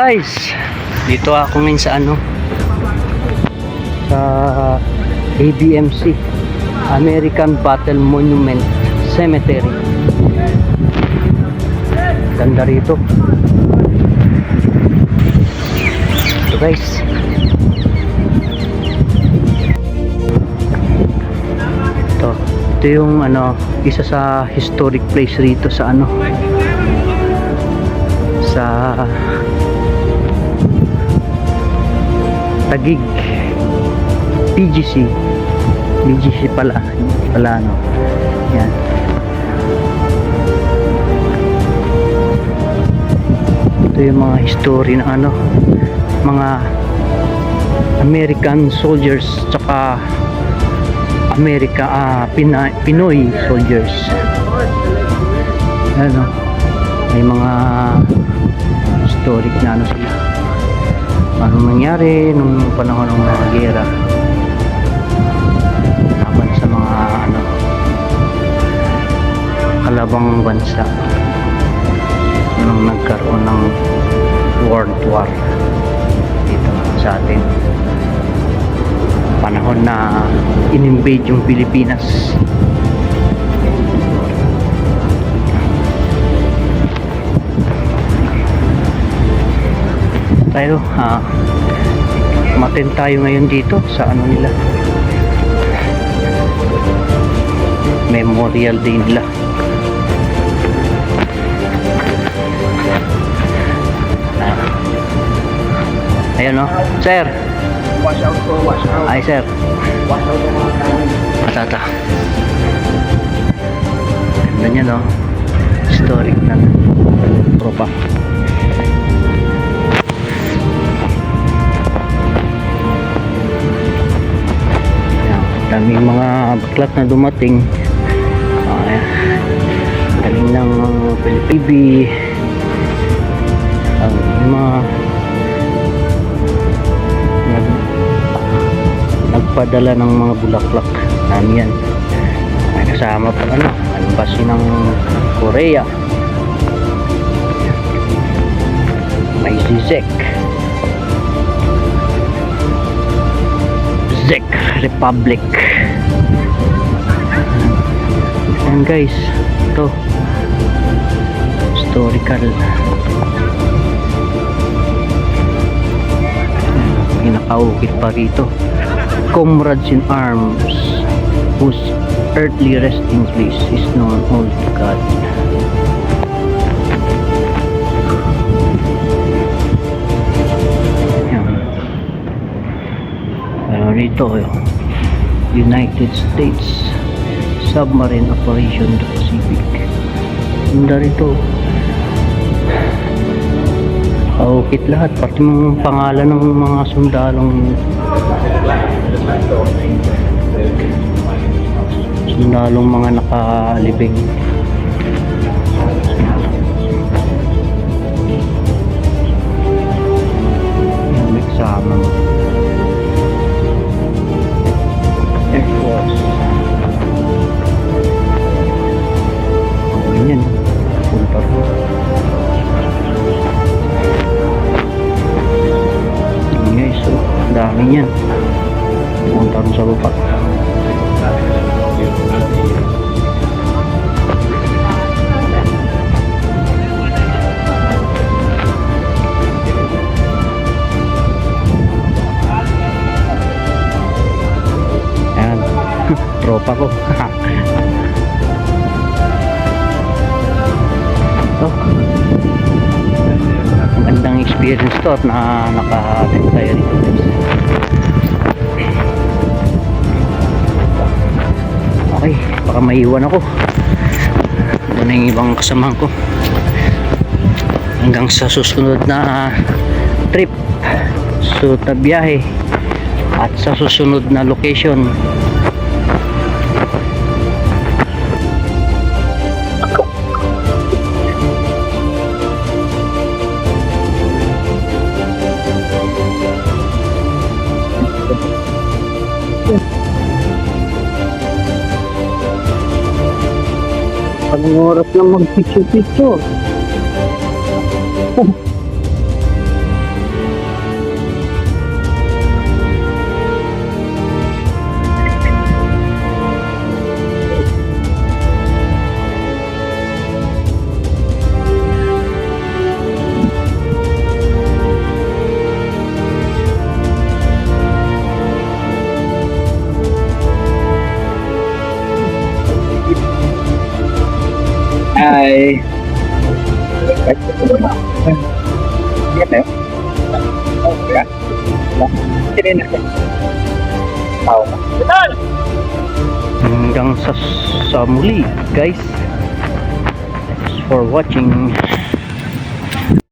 Guys, dito ako ngayon sa ano sa ABMC American Battle Monument Cemetery. Ganda rito. Ito guys. Ito. Ito yung ano, isa sa historic place rito sa ano sa Tagig. PGC PGC pala. Pala no yan. Ito yung mga history ng ano mga American soldiers tsaka America ah, Pina, Pinoy soldiers. Ano may mga historic na ano sila anong nangyari nung panahon ng mga gera laban sa mga ano kalabang bansa nung nagkaroon ng world war dito sa atin. Panahon na in-invade yung Pilipinas tayo. Ha? Matin tayo ngayon dito sa ano nila? Memorial day nila. Ah. ayun no sir. Wash out po, wash out. ay sir. Wash out kanin. matata ganda niya no? Historic na tropa baklat na dumating. Ayan. galing ng Pilipibi ang mga nag, nagpadala ng mga bulaklak. Namin yan. Kasama pa ano embassy ng Korea. May Zizek Czech Republic Ayan guys. Ito. Historical. Pinakaukit pa rito. Comrades in arms whose earthly resting place is known only to God. Ayan. Ano rito yun? United States Submarine Operation the Pacific. Ganda rito Kaukit lahat. Pati mga pangalan ng mga sundalong sundalong mga nakalibing Oh, yan. Punta rin. Yan guys, so, ang dami yan. Punta rin sa baba. Ayan. Tropa ko. Ito. Magandang experience to at na naka-attend tayo dito. guys. Okay, baka maiwan ako. Ito na yung ibang kasamahan ko. Hanggang sa susunod na trip. Susunod na biyahe at sa susunod na location Anong oras lang mag-picture-picture? Bye! Hanggang sa, sa muli guys. Thanks for watching.